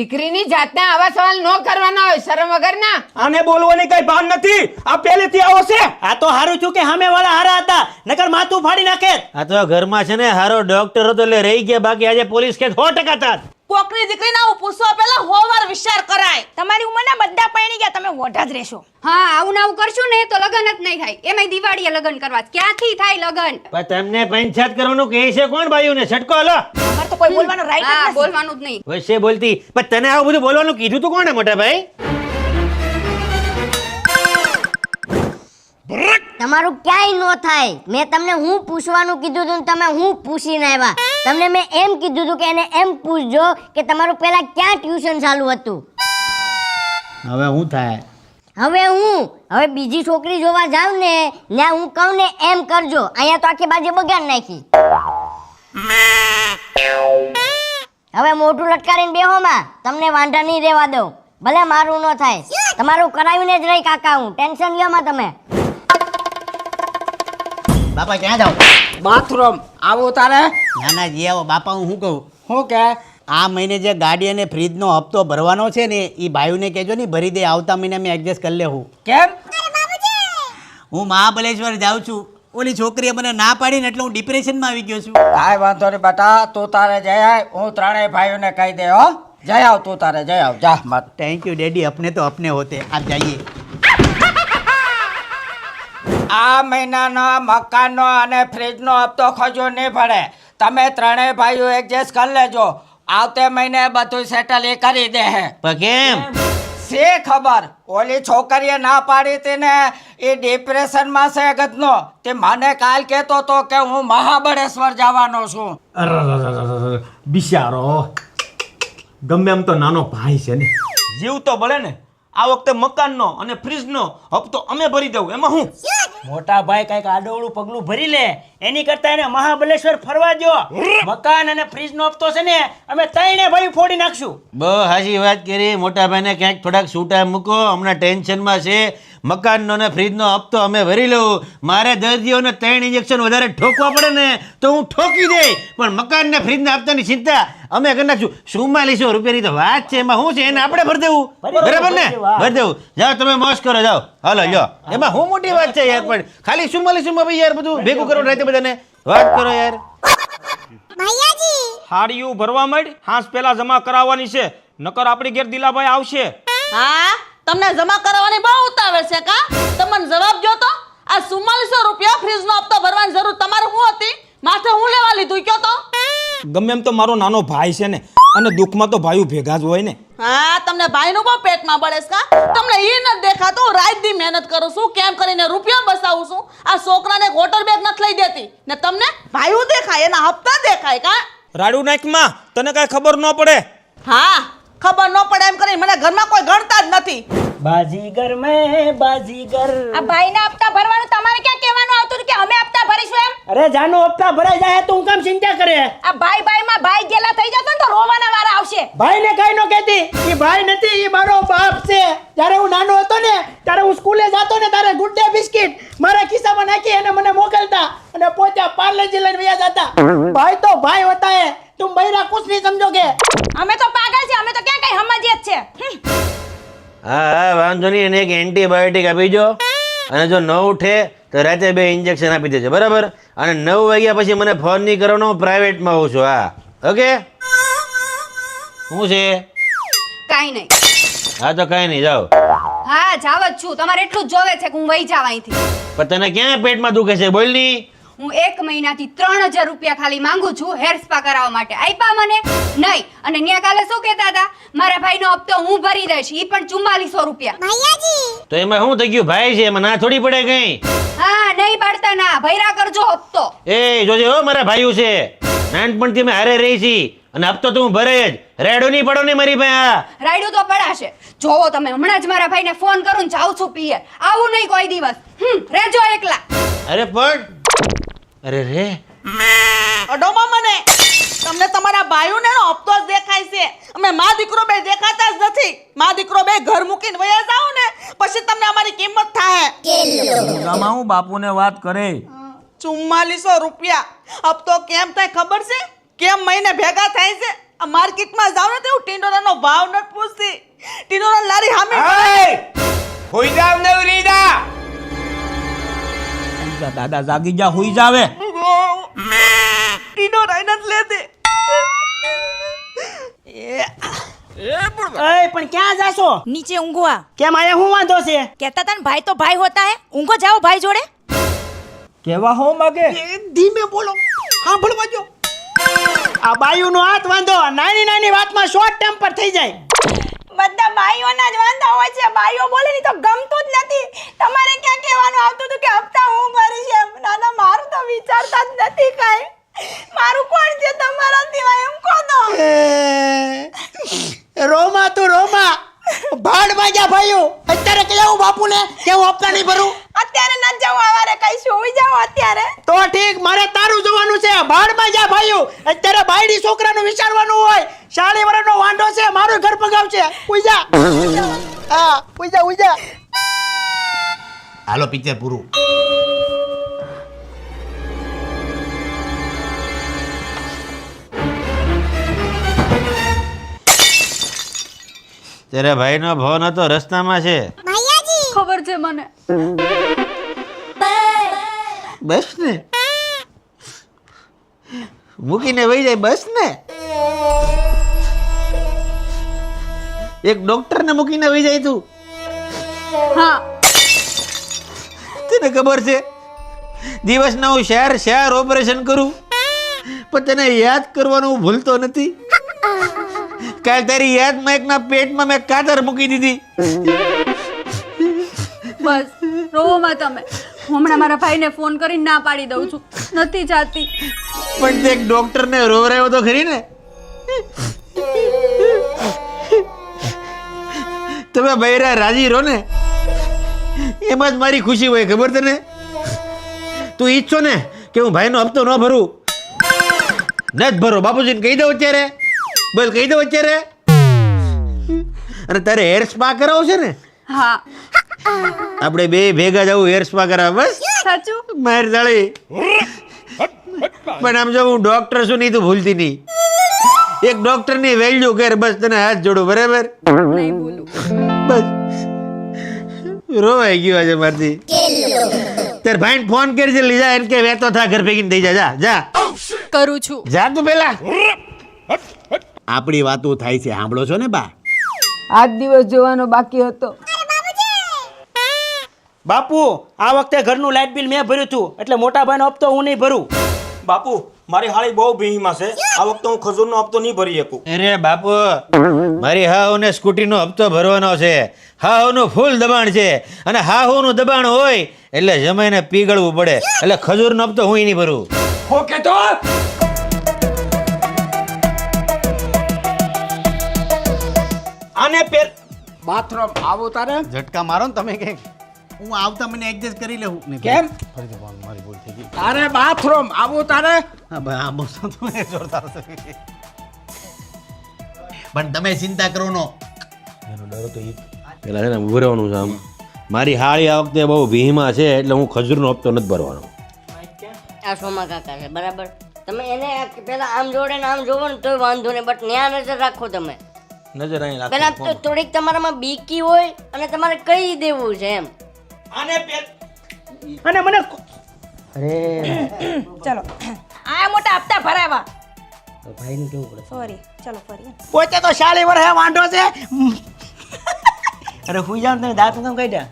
દીકરીની જાતને આવા સવાલ ન કરવાના હોય શરમ વગરના. આને બોલવાની કઈ ભાન નથી. આ પહેલેથી આવો છે. આ તો હારું છું કે સામે વાળા હારા હતા. નકર માથું ફાડી નાખે. આ તો ઘરમાં છે ને હારો ડોક્ટર હતો એટલે રહી ગયા. બાકી આજે પોલીસ કે સો ટકા થાત કોકની દીકરીના આવું પૂછવા પહેલા હો વિચાર કરાય. તમારી ઉંમરના બધા પૈણી ગયા તમે મોઢા જ રહેશો. હા આવું નાવું કરશો કરશું ને તો લગન જ નહીં થાય. એમાંય દિવાળીએ લગન કરવા. ક્યાંથી થાય લગન? પણ તમને પંચાયત કરવાનું કહે છે કોણ બાયુને છટકો હલો. અમારે તો કોઈ બોલવાનો રાઈટ નથી. બોલવાનું જ નહીં. વચ્ચે બોલતી. પણ તને આવું બધું બોલવાનું કીધું તું કોણે મોટા ભાઈ? તમારું ક્યાંય ન થાય. મેં તમને હું પૂછવાનું કીધું હતું ને તમે હું પૂછીને આવ્યા. તમને મેં એમ કીધું હતું કે એને એમ પૂછજો કે તમારું પહેલા ક્યાં ટ્યુશન ચાલુ હતું? હવે શું થાય? હવે હું? હવે બીજી છોકરી જોવા જાઉં ને ત્યાં હું કહું ને એમ કરજો. અહીંયા તો આખી બાજુ બગાડ નાખી. હવે મોટું લટકારીને બેહોમાં તમને વાંધા નહીં રહેવા દઉં. ભલે મારું ન થાય. તમારું કરાવીને જ રહી કાકા હું. ટેન્શન લ્યો માં તમે. બાપા ક્યાં જાવ બાથરૂમ. આવો તારે. ના ના જે આવો. બાપા હું શું કહું? શું કે? આ મહિને જે ગાડી અને ફ્રીજનો હપ્તો ભરવાનો છે ને એ ભાઈઓને કહેજો ને ભરી દે. આવતા મહિને અમે એડજસ્ટ કરી લેવું કેમ? હું મહાબલેશ્વર જાઉં છું. ઓલી છોકરીએ મને ના પાડીને એટલે હું ડિપ્રેશનમાં આવી ગયો છું. કાંઈ વાંધો નહીં બેટા તું તારે જઈ આય. હું ત્રણેય ભાઈઓને કહી દે હો. જઈ આવ તું તારે જઈ આવ. જા મત થેન્ક યુ ડેડી અપને તો અપને હોતે. આપ જાइए આ મહિનાનો મકાનનો અને ફ્રીજનો હપ્તો ખજો નહીં પડે. તમે ત્રણેય ભાઈઓ એડજસ્ટ કરી લેજો. આવતે મહિને બધું સેટલ એ કરી દે. કેમ? શે ખબર? ઓલી છોકરીએ ના પાડી હતી ને એ ડિપ્રેશનમાં છે ગદનો. તે મને કાલ કહેતો તો કે હું મહાબળેશ્વર જવાનો છું. બિચારો. ગમે એમ તો નાનો ભાઈ છે ને. જીવ તો ભલે ને. આ વખતે મકાનનો અને ફ્રીજનો હપ્તો અમે ભરી દઉં એમાં હું? મોટા ભાઈ કંઈક આડોળું પગલું ભરી લે. એની કરતા એને મહાબલેશ્વર ફરવા દો મકાન અને ફ્રીજ નો હપ્તો છે ને અમે ત્રણે ભાઈ ફોડી નાખશું. બ હાજી વાત કરી. મોટા ભાઈને ક્યાંક થોડાક છૂટા મૂકો. હમણાં ટેન્શનમાં છે. મકાનનો ને ફ્રીજનો હપ્તો અમે ભરી લઉં. મારે દર્દીઓને ત્રણ ઇન્જેક્શન વધારે ઠોકવા પડે ને તો હું ઠોકી દે પણ મકાન ને ફ્રીજના હપ્તાની ચિંતા અમે કરી નાખશું. ચુમ્માલીસો રૂપિયાની તો વાત છે. એમાં શું છે? એને આપણે ભરી દેવું. બરાબર ને? ભરી દેવું, જાઓ તમે મોજ કરો જાઓ. હાલો લ્યો. એમાં શું મોટી વાત છે યાર પણ ખાલી ચુમ્માલીસોમાં ભાઈ યાર બધું ભેગું કરો રાતે બધાને વાત કરો યાર. હાડિયું ભરવા માંડ હાંસ પેલા જમા કરાવવાની છે નકર આપણી ઘેર દિલાભાઈ આવશે. હા? તમને જમા કરાવવાની બહુ ઉતાવળ છે કા? તમને જવાબ જો તો. આ ચુમ્માલીસો રૂપિયા ફ્રીજનો હપ્તો ભરવાની જરૂર તમારે શું હતી? માથે હું લેવા લીધું કયો તો? ગમે એમ તો મારો નાનો ભાઈ છે ને અને દુઃખમાં તો ભાઈઓ ભેગા જ હોય ને. હા તમને ભાઈનું બહુ પેટમાં બળે છે કા? તમને એ ન દેખાતું રાત દી મહેનત કરું છું કેમ કરીને રૂપિયા બસાવું છું. આ વોટર બેગ નથી લઈ દેતી. ને તમને ભાઈઓ દેખાય એના હપ્તા દેખાય કા? રાડુ નાખમાં તને કાંઈ ખબર ન પડે? હા. ખબર ન પડે એમ કરીને મને ઘરમાં કોઈ ગણતા જ નથી. બાજીગર મેં બાજીગર. આ ભાઈને હપ્તા ભરવાનું તમારે ક્યાં કહેવાનું આવતું કે અમે હપ્તા ભરીશું એમ? અરે જાનો હપ્તા ભરાઈ જાય તો હું કામ ચિંતા કરે? આ ભાઈ ભાઈમાં ભાઈ ગેલા થઈ જતો ને તો રોવાના વારા આવશે. ભાઈ ને કઈ નો કહેતી. એ ભાઈ નથી એ મારો બાપ છે. જ્યારે હું નાનો હતો ને ત્યારે હું સ્કૂલે જતો ને ત્યારે ગુડ ડે બિસ્કિટ મારા ખિસ્સામાં નાખી અને મને મોકલતા અને પોતે પાર્લેજી લઈને વયા જતા. ભાઈ તો ભાઈ હોતા હે તુમ બૈરા કુછ નહીં સમજોગે અમે તો પાગલ છે અમે તો ક્યાં કઈ સમજીએ જ છે? હમ. હા હા વાંધો નહીં એને એક એન્ટીબાયોટિક આપી જો. અને જો ન ઉઠે તો રાતે બે ઇન્જેક્શન આપી દેજો બરાબર? અને નવ વાગ્યા પછી મને ફોન નહીં કરવાનો હું પ્રાઇવેટમાં હોઉં છું હા. ઓકે શું છે? કાંઈ નહીં. હા તો કાંઈ નહીં જાઓ. હા જાવ જ છું. તમારે એટલું જ જોવે છે કે હું વહી જાવ અહીંથી. પણ તને ક્યાં પેટમાં દુખે છે બોલની? હું એક મહિનાથી ત્રણ હજાર રૂપિયા ખાલી માંગુ છું હેર સ્પા કરાવવા માટે. આપ્યા મને? નહીં. અને ન્યા કાલે શું કહેતા હતા? મારા ભાઈનો હપ્તો હું ભરી દઈશ. ઈ પણ ચુમ્માલીસો રૂપિયા. તો એમાં શું થઈ ગયું? ભાઈ છે એમાં ના થોડી પડે કઈ? હા નહીં પાડતા ના. ભૈરા કરજો હપ્તો. એ જોજે હો મારા ભાઈઓ છે. નાનપણથી અમે હારે રહી છી. અને હપ્તો તો હું ભરે જ. રેડો નહીં પડો ને મારી ભાઈ આ રાયડું તો પડાશે. જોવો તમે હમણાં જ મારા ભાઈને ફોન કરું ને જાઉં છું પીએ. આવું નહીં કોઈ દિવસ. હમ રહેજો એકલા. અરે પણ અરે રે. અડોમાં મને તમને તમારા ભાઈઓને નો હપ્તો જ દેખાય છે. અમે મા દીકરો બે દેખાતા જ નથી. મા દીકરો બે ઘર મૂકીને વયા જાઓ ને પછી તમને અમારી કિંમત થાય ગામમાં હું બાપુને વાત કરે. ચુમ્માલીસો રૂપિયા. હપ્તો કેમ થાય ખબર છે? કેમ મહિને ભેગા થાય છે? આ માર્કેટમાં જાવ ને તેવું હું ટીંડોરાનો ભાવ નથી પૂછતી. ટીંડોરા લારી હામે હુઈ જાવ નવરી દા જા દાદા જાગી જા હુઈ જાવે ટીંડોરા નથી લેતી. અય પણ ક્યાં જાશો? નીચે ઊંઘવા. કેમ આયા હું વાંધો છે? કહેતા તન ને ભાઈ તો ભાઈ હોતા હે. ઊંઘો જાઓ ભાઈ જોડે. કેવા હો માગે? ધીમે બોલો. સાંભળવા જો આ બાયુનો હાથ વાંધો. નાની નાની વાતમાં શોર્ટ ટેમ્પર થઈ જાય. બધા ભાઈઓના જ વાંધા હોય છે. ભાઈઓ બોલે ની તો ગમતું જ નથી. તમારે ક્યાં કહેવાનું આવતું હતું કે હપ્તા હું ભરીશ એમ? નાના મારું તો વિચારતા જ નથી કાંઈ. મારું કોણ છે તમારા સિવાય? એમ કહો તો. રોમા તું રોમા. ભાડ વાગ્યા ભાઈઓ. અત્યારે કેવું બાપુને કે હું હપ્તા નહીં ભરું? અત્યારે ન જાવ આવારે કઈ સુઈ જાવ અત્યારે. તો ઠીક મારે તારું જોવાનું છે. ભાડમાં જા ભાઈઓ. અત્યારે બાયડી છોકરાનું વિચારવાનું હોય. શાળી નો વાંઢો છે મારું ઘર પગાવશે ઉજા હા ઉજા ઉજા હાલો પિક્ચર પૂરું. તારા ભાઈનો ફોન હતો રસ્તામાં છે. ખબર છે મને. બસ ને? મૂકીને વહી જાય બસ ને? એક ડોક્ટરને મૂકીને વહી જાય તું. હા. તને ખબર છે? દિવસના હું શહેર શહેર ઓપરેશન કરું પણ તને યાદ કરવાનું હું ભૂલતો નથી. કાલ તારી યાદમાં એકના પેટમાં મેં કાતર મૂકી દીધી. બસ રોમાં તમે. હમણાં મારા ભાઈને ફોન કરીને ના પાડી દઉં છું. નથી જાતી. પણ તે એક ડોક્ટરને રોવરાયો તો ખરી ને? તમે બૈરા રાજી રહો ને એમાં જ મારી ખુશી હોય ખબર તને? તું ઈચ્છો ને કે હું ભાઈનો હપ્તો ન ભરું. ન જ ભરો બાપુજીને કહી દઉં અત્યારે. બોલ કહી દઉં અત્યારે. અને તારે હેર સ્પા કરાવો છે ને? હા. આપણે બે ભેગા જવું હેર સ્પા કરાવવા બસ? સાચું. માર દાળી પણ આમ જો હું ડોક્ટર છું નહીં તું ભૂલતી નહીં. એક ડોક્ટરની વેલ્યુ કર બસ તને હાથ જોડું બરાબર? બસ. રોવાઈ ગયો આજે મારથી. તાર ભાઈને ફોન કરજે લીધા એને કે વેતો થા ઘર ભેગીને થઈ જા જા જા. કરું છું. જા તું પેલા. આપણી વાતો થાય છે સાંભળો છો ને બા? આજ દિવસ જોવાનો બાકી હતો. બાપુ આ વખતે ઘરનું લાઇટ બિલ મેં ભર્યું હતું એટલે મોટા ભાઈનો હપ્તો હું નહીં ભરું. બાપુ મારી હાળી બહુ ભીહીમાં છે. આ વખતે હું ખજૂરનો હપ્તો નહીં ભરી શકું. અરે બાપુ મારી હાહુને સ્કૂટીનો હપ્તો ભરવાનો છે. હાહુનું ફૂલ દબાણ છે અને હાહુનું દબાણ હોય એટલે જમાઈને પીગળવું પડે. એટલે ખજૂરનો હપ્તો હું નહીં ભરું. ઓકે તો આને પેર બાથરૂમ આવું તારે. ઝટકા મારો ને તમે કે હું આવતા મને એડજસ્ટ કરી લઉં ને કેમ? મારી ભૂલ થઈ ગઈ. તારે બાથરૂમ આવું તારે? હા ભાઈ આ મોસમ તો એ જોરદાર છે. પણ તમે ચિંતા કરો નો. એનો ડર તો એ પેલા છે ને ઊભું રહેવાનું છે આમ. મારી હાળી આ વખતે બહુ ભીમા છે એટલે હું ખજૂરનો હપ્તો નથી ભરવાનો. આ સોમા કાકા છે બરાબર? તમે એને પેલા આમ જોડે ને આમ જોવો ને તોય વાંધો નહીં બટ ન્યા નજર રાખો તમે. નજર અહીં રાખો પેલા તો થોડીક તમારામાં બીકી હોય અને તમારે કહી દેવું છે એમ. આને પેલ અને મને અરે. ચલો. આ મોટા હપ્તા ભરાવા. સોરી ચલો ફરી. પોતે તો શાળી વર હે વાંઢો છે. અરે હુઈ જાવ તમે દાંત કેમ કાઢ્યા